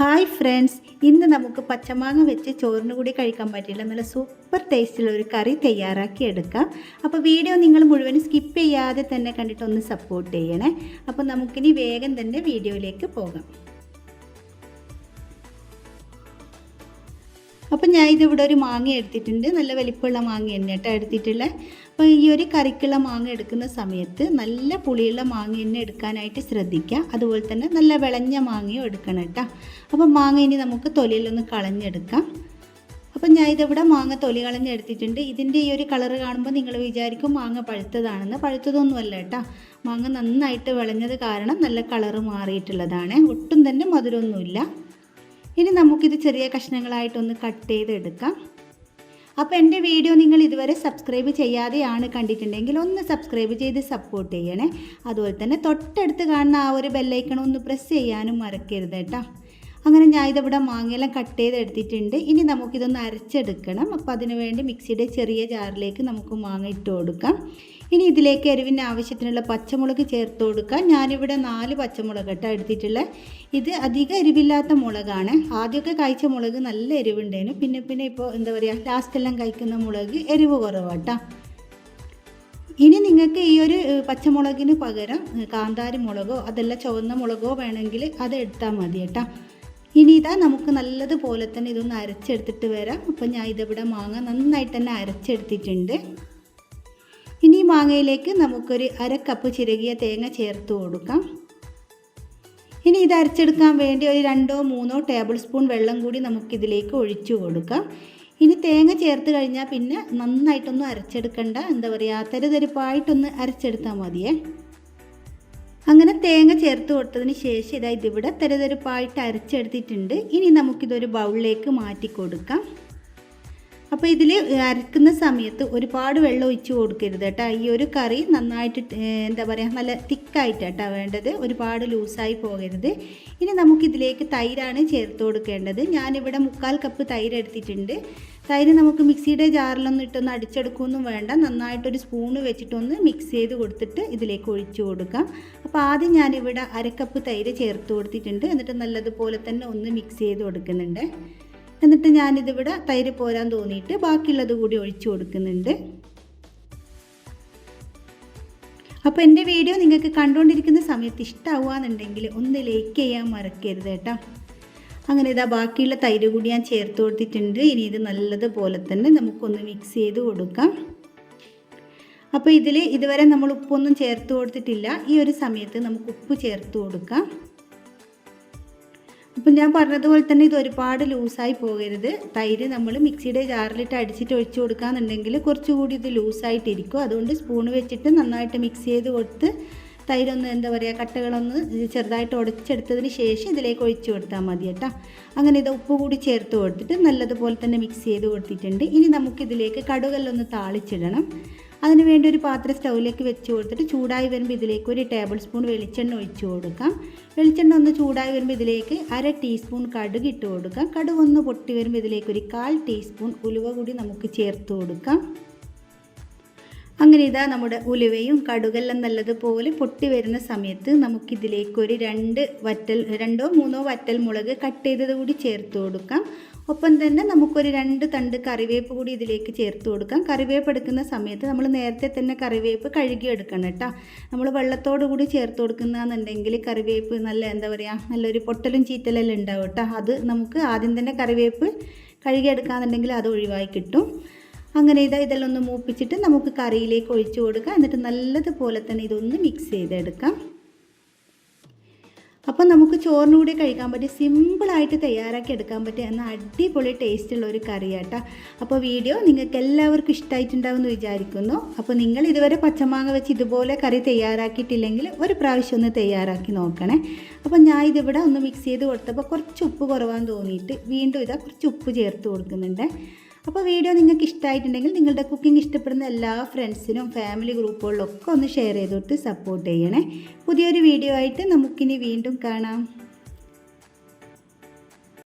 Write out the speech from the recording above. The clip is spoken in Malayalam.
ഹായ് ഫ്രണ്ട്സ് ഇന്ന് നമുക്ക് പച്ചമാങ്ങ വെച്ച് ചോറിന് കൂടി കഴിക്കാൻ പറ്റില്ല നല്ല സൂപ്പർ ടേസ്റ്റുള്ള ഒരു കറി തയ്യാറാക്കി എടുക്കാം. അപ്പോൾ വീഡിയോ നിങ്ങൾ മുഴുവൻ സ്കിപ്പ് ചെയ്യാതെ തന്നെ കണ്ടിട്ട് ഒന്ന് സപ്പോർട്ട് ചെയ്യണേ. അപ്പോൾ നമുക്കിനി വേഗം തന്നെ വീഡിയോയിലേക്ക് പോകാം. അപ്പം ഞാൻ ഇതിവിടെ ഒരു മാങ്ങ എടുത്തിട്ടുണ്ട്. നല്ല വലിപ്പമുള്ള മാങ്ങ തന്നെ കേട്ടോ എടുത്തിട്ടുള്ളത് അപ്പോൾ ഈ ഒരു കറിക്കുള്ള മാങ്ങ എടുക്കുന്ന സമയത്ത് നല്ല പുളിയുള്ള മാങ്ങ തന്നെ എടുക്കാനായിട്ട് ശ്രദ്ധിക്കുക. അതുപോലെ തന്നെ നല്ല വിളഞ്ഞ മാങ്ങയും എടുക്കണം കേട്ടോ. അപ്പം മാങ്ങ ഇനി നമുക്ക് തൊലിയിലൊന്ന് കളഞ്ഞെടുക്കാം. അപ്പം ഞാൻ ഇതിവിടെ മാങ്ങ തൊലി കളഞ്ഞെടുത്തിട്ടുണ്ട്. ഇതിന്റെ ഈ ഒരു കളറ് കാണുമ്പോൾ നിങ്ങൾ വിചാരിക്കും മാങ്ങ പഴുത്തതാണെന്ന്. പഴുത്തതൊന്നുമല്ല കേട്ടോ. മാങ്ങ നന്നായിട്ട് വിളഞ്ഞത് കാരണം നല്ല കളറ് മാറിയിട്ടുള്ളതാണ്. ഒട്ടും തന്നെ മധുരമൊന്നുമില്ല. ഇനി നമുക്കിത് ചെറിയ കഷ്ണങ്ങളായിട്ടൊന്ന് കട്ട് ചെയ്തെടുക്കാം. അപ്പോൾ എന്റെ വീഡിയോ നിങ്ങൾ ഇതുവരെ സബ്സ്ക്രൈബ് ചെയ്യാതെയാണ് കണ്ടിട്ടുണ്ടെങ്കിൽ ഒന്ന് സബ്സ്ക്രൈബ് ചെയ്ത് സപ്പോർട്ട് ചെയ്യണേ. അതുപോലെ തന്നെ തൊട്ടടുത്ത് കാണുന്ന ആ ഒരു ബെല്ലൈക്കൺ ഒന്ന് പ്രസ് ചെയ്യാനും മറക്കരുത് കേട്ടോ. അങ്ങനെ ഞാൻ ഇതിവിടെ മാങ്ങയെല്ലാം കട്ട് ചെയ്തെടുത്തിട്ടുണ്ട്. ഇനി നമുക്കിതൊന്ന് അരച്ചെടുക്കണം. അപ്പോൾ അതിനുവേണ്ടി മിക്സിയുടെ ചെറിയ ജാറിലേക്ക് നമുക്ക് മാങ്ങ ഇട്ട് കൊടുക്കാം. ഇനി ഇതിലേക്ക് എരിവിന് ആവശ്യത്തിനുള്ള പച്ചമുളക് ചേർത്ത് കൊടുക്കുക ഞാനിവിടെ നാല് പച്ചമുളക് കേട്ടോ എടുത്തിട്ടുള്ളത്. ഇത് അധികം എരിവില്ലാത്ത മുളകാണ്. ആദ്യമൊക്കെ കഴിച്ച മുളക് നല്ല എരിവുണ്ടായിരുന്നു. പിന്നെ പിന്നെ ഇപ്പോൾ എന്താ പറയുക ലാസ്റ്റെല്ലാം കഴിക്കുന്ന മുളക് എരിവ് കുറവാട്ടോ. ഇനി നിങ്ങൾക്ക് ഈ ഒരു പച്ചമുളകിന് പകരം കാന്താരി മുളകോ അതല്ല ചുവന്ന മുളകോ വേണമെങ്കിൽ അത് എടുത്താൽ മതി കേട്ടോ. ഇനി ഇതാ നമുക്ക് നല്ലതുപോലെ തന്നെ ഇതൊന്ന് അരച്ചെടുത്തിട്ട് വരാം. അപ്പം ഞാൻ ഇതിവിടെ മാങ്ങ നന്നായിട്ട് തന്നെ അരച്ചെടുത്തിട്ടുണ്ട്. മാങ്ങയിലേക്ക് നമുക്കൊരു അര കപ്പ് ചിരകിയ തേങ്ങ ചേർത്ത് കൊടുക്കാം. ഇനി ഇത് അരച്ചെടുക്കാൻ വേണ്ടി ഒരു രണ്ടോ മൂന്നോ ടേബിൾ സ്പൂൺ വെള്ളം കൂടി നമുക്കിതിലേക്ക് ഒഴിച്ചു കൊടുക്കാം. ഇനി തേങ്ങ ചേർത്ത് കഴിഞ്ഞാൽ പിന്നെ നന്നായിട്ടൊന്നും അരച്ചെടുക്കണ്ട. എന്താ പറയുക തരുതരിപ്പായിട്ടൊന്ന് അരച്ചെടുത്താൽ മതിയേ. അങ്ങനെ തേങ്ങ ചേർത്ത് കൊടുത്തതിന് ശേഷം ഇതാ ഇതിവിടെ തരുതരിപ്പായിട്ട് അരച്ചെടുത്തിട്ടുണ്ട്. ഇനി നമുക്കിതൊരു ബൗളിലേക്ക് മാറ്റി കൊടുക്കാം അപ്പോൾ ഇതിൽ അരക്കുന്ന സമയത്ത് ഒരുപാട് വെള്ളം ഒഴിച്ച് കൊടുക്കരുത് കേട്ടോ. ഈ ഒരു കറി നന്നായിട്ട് എന്താ പറയുക നല്ല തിക്കായിട്ട് കേട്ടോ വേണ്ടത്. ഒരുപാട് ലൂസായി പോകരുത്. ഇനി നമുക്കിതിലേക്ക് തൈരാണ് ചേർത്ത് കൊടുക്കേണ്ടത്. ഞാനിവിടെ മുക്കാൽ കപ്പ് തൈര് എടുത്തിട്ടുണ്ട്. തൈര് നമുക്ക് മിക്സിയുടെ ജാറിലൊന്നും ഇട്ടൊന്ന് അടിച്ചെടുക്കുകയൊന്നും വേണ്ട. നന്നായിട്ടൊരു സ്പൂണ് വെച്ചിട്ടൊന്ന് മിക്സ് ചെയ്ത് കൊടുത്തിട്ട് ഇതിലേക്ക് ഒഴിച്ചു കൊടുക്കാം. അപ്പോൾ ആദ്യം ഞാനിവിടെ അരക്കപ്പ് തൈര് ചേർത്ത് കൊടുത്തിട്ടുണ്ട്. എന്നിട്ട് നല്ലതുപോലെ തന്നെ ഒന്ന് മിക്സ് ചെയ്ത് കൊടുക്കുന്നുണ്ട്. എന്നിട്ട് ഞാനിതിവിടെ തൈര് പോരാൻ തോന്നിയിട്ട് ബാക്കിയുള്ളത് കൂടി ഒഴിച്ചു കൊടുക്കുന്നുണ്ട്. അപ്പോൾ എന്റെ വീഡിയോ നിങ്ങൾക്ക് കണ്ടുകൊണ്ടിരിക്കുന്ന സമയത്ത് ഇഷ്ടമാവുകയെന്നുണ്ടെങ്കിൽ ഒന്ന് ലൈക്ക് ചെയ്യാൻ മറക്കരുത് കേട്ടോ. അങ്ങനെ ഇതാ ബാക്കിയുള്ള തൈര് കൂടി ഞാൻ ചേർത്ത് കൊടുത്തിട്ടുണ്ട്. ഇനി ഇത് നല്ലതുപോലെ തന്നെ നമുക്കൊന്ന് മിക്സ് ചെയ്ത് കൊടുക്കാം. അപ്പോൾ ഇതിൽ ഇതുവരെ നമ്മൾ ഉപ്പൊന്നും ചേർത്ത് കൊടുത്തിട്ടില്ല. ഈ ഒരു സമയത്ത് നമുക്ക് ഉപ്പ് ചേർത്ത് കൊടുക്കാം. അപ്പം ഞാൻ പറഞ്ഞതുപോലെ തന്നെ ഇത് ഒരുപാട് ലൂസായി പോകരുത്. തൈര് നമ്മൾ മിക്സിയുടെ ജാറിലിട്ട് അടിച്ചിട്ട് ഒഴിച്ചു കൊടുക്കാന്നുണ്ടെങ്കിൽ കുറച്ചുകൂടി ഇത് ലൂസായിട്ടിരിക്കും. അതുകൊണ്ട് സ്പൂൺ വെച്ചിട്ട് നന്നായിട്ട് മിക്സ് ചെയ്ത് കൊടുത്ത് തൈരൊന്ന് എന്താ പറയുക കട്ടകളൊന്ന് ചെറുതായിട്ട് ഉടച്ചെടുത്തതിന് ശേഷം ഇതിലേക്ക് ഒഴിച്ചു കൊടുത്താൽ മതി കേട്ടോ. അങ്ങനെ ഇത് ഉപ്പ് കൂടി ചേർത്ത് കൊടുത്തിട്ട് നല്ലതുപോലെ തന്നെ മിക്സ് ചെയ്ത് കൊടുത്തിട്ടുണ്ട്. ഇനി നമുക്കിതിലേക്ക് കടുകല്ലൊന്ന് താളിച്ചിടണം. അതിന് വേണ്ടി ഒരു പാത്രം സ്റ്റൗവിലേക്ക് വെച്ച് കൊടുത്തിട്ട് ചൂടായി വരുമ്പോൾ ഇതിലേക്ക് ഒരു ടേബിൾ സ്പൂൺ വെളിച്ചെണ്ണ ഒഴിച്ചു കൊടുക്കാം. വെളിച്ചെണ്ണ ഒന്ന് ചൂടായി വരുമ്പോൾ ഇതിലേക്ക് അര ടീസ്പൂൺ കടുക് ഇട്ട് കൊടുക്കാം. കടുക് ഒന്ന് പൊട്ടി വരുമ്പോൾ ഇതിലേക്ക് ഒരു കാൽ ടീസ്പൂൺ ഉലുവ കൂടി നമുക്ക് ചേർത്ത് കൊടുക്കാം. അങ്ങനെ ഇതാ നമ്മുടെ ഉലുവയും കടുകെല്ലാം നല്ലതുപോലെ പൊട്ടി വരുന്ന സമയത്ത് നമുക്കിതിലേക്ക് ഒരു രണ്ട് വറ്റൽ രണ്ടോ മൂന്നോ വറ്റൽ മുളക് കട്ട് ചെയ്തത് കൂടി ചേർത്ത് കൊടുക്കാം. ഒപ്പം തന്നെ നമുക്കൊരു രണ്ട് തണ്ട് കറിവേപ്പ് കൂടി ഇതിലേക്ക് ചേർത്ത് കൊടുക്കാം. കറിവേപ്പ് എടുക്കുന്ന സമയത്ത് നമ്മൾ നേരത്തെ തന്നെ കറിവേപ്പ് കഴുകിയെടുക്കണം കേട്ടോ. നമ്മൾ വെള്ളത്തോട് കൂടി ചേർത്ത് കൊടുക്കുന്നതെന്നുണ്ടെങ്കിൽ കറിവേപ്പ് നല്ല എന്താ പറയുക നല്ലൊരു പൊട്ടലും ചീറ്റലെല്ലാം ഉണ്ടാവും കേട്ടോ. അത് നമുക്ക് ആദ്യം തന്നെ കറിവേപ്പ് കഴുകിയെടുക്കാന്നുണ്ടെങ്കിൽ അത് ഒഴിവായി കിട്ടും. അങ്ങനെ ഇതാ ഇതെല്ലാം ഒന്ന് മൂപ്പിച്ചിട്ട് നമുക്ക് കറിയിലേക്ക് ഒഴിച്ചു കൊടുക്കാം. എന്നിട്ട് നല്ലതുപോലെ തന്നെ ഇതൊന്ന് മിക്സ് ചെയ്തെടുക്കാം. അപ്പം നമുക്ക് ചോറിന് കൂടി കഴിക്കാൻ പറ്റിയ സിമ്പിളായിട്ട് തയ്യാറാക്കി എടുക്കാൻ പറ്റിയ എന്ന അടിപൊളി ടേസ്റ്റുള്ള ഒരു കറിയാട്ടോ. അപ്പോൾ വീഡിയോ നിങ്ങൾക്ക് എല്ലാവർക്കും ഇഷ്ടമായിട്ടുണ്ടാവുമെന്ന് വിചാരിക്കുന്നു. അപ്പോൾ നിങ്ങൾ ഇതുവരെ പച്ചമാങ്ങ വെച്ച് ഇതുപോലെ കറി തയ്യാറാക്കിയിട്ടില്ലെങ്കിൽ ഒരു പ്രാവശ്യം ഒന്ന് തയ്യാറാക്കി നോക്കണേ. അപ്പോൾ ഞാൻ ഇതിവിടെ ഒന്ന് മിക്സ് ചെയ്ത് കൊടുത്തപ്പോൾ കുറച്ച് ഉപ്പ് കുറവാന്ന് തോന്നിയിട്ട് വീണ്ടും ഇതാ കുറച്ച് ഉപ്പ് ചേർത്ത് കൊടുക്കുന്നുണ്ട്. അപ്പോൾ വീഡിയോ നിങ്ങൾക്ക് ഇഷ്ടമായിട്ടുണ്ടെങ്കിൽ നിങ്ങളുടെ കുക്കിംഗ് ഇഷ്ടപ്പെടുന്ന എല്ലാ ഫ്രണ്ട്സിനും ഫാമിലി ഗ്രൂപ്പുകളിലൊക്കെ ഒന്ന് ഷെയർ ചെയ്തിട്ട് സപ്പോർട്ട് ചെയ്യണേ. പുതിയൊരു വീഡിയോ ആയിട്ട് നമുക്കിനി വീണ്ടും കാണാം.